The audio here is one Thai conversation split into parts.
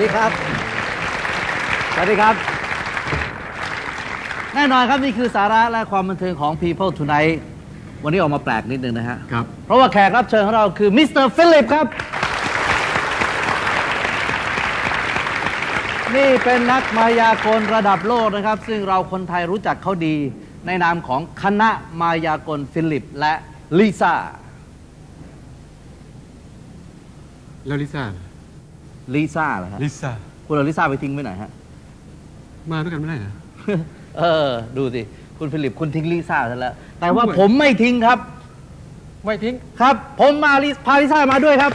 ดีครับ สวัสดีครับ แน่นอนครับนี่คือสาระและความบันเทิงของ People Tonight วันนี้ออกมาแปลกนิดนึงนะฮะ ครับ เพราะว่าแขกรับเชิญของเราคือมิสเตอร์ฟิลิปครับ นี่เป็นนักมายากลระดับโลกนะครับ ซึ่งเราคนไทยรู้จักเขาดี ในนามของคณะมายากลฟิลิปและลิซ่า แล้วลิซ่าลิ ซ่าเหรอฮะลิซ่าคุณเอาลิซ่าไปทิ้งไปไหนฮะ มาด้วยกันไม่ได้นะเออ ดูสิ คุณฟิลิปคุณทิ้งลิซ่าซะแล้ว แต่ว่าด้วยผมไม่ทิ้งครับ ไม่ทิ้ง ครับ ผมมาลิพาลิซ่ามาด้วยครับ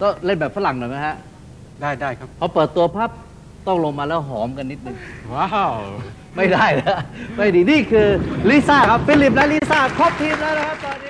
ต้องเล่นแบบฝรั่งหน่อยไหมฮะ ได้ได้ครับ พอเปิดตัวพับต้องลงมาแล้วหอมกันนิดนึง ว้าว ไม่ได้แล้วไม่ดีนี่คือลิซ่าครับฟิลิปและลิซ่าครบทีมแล้วนะครับตอนนี้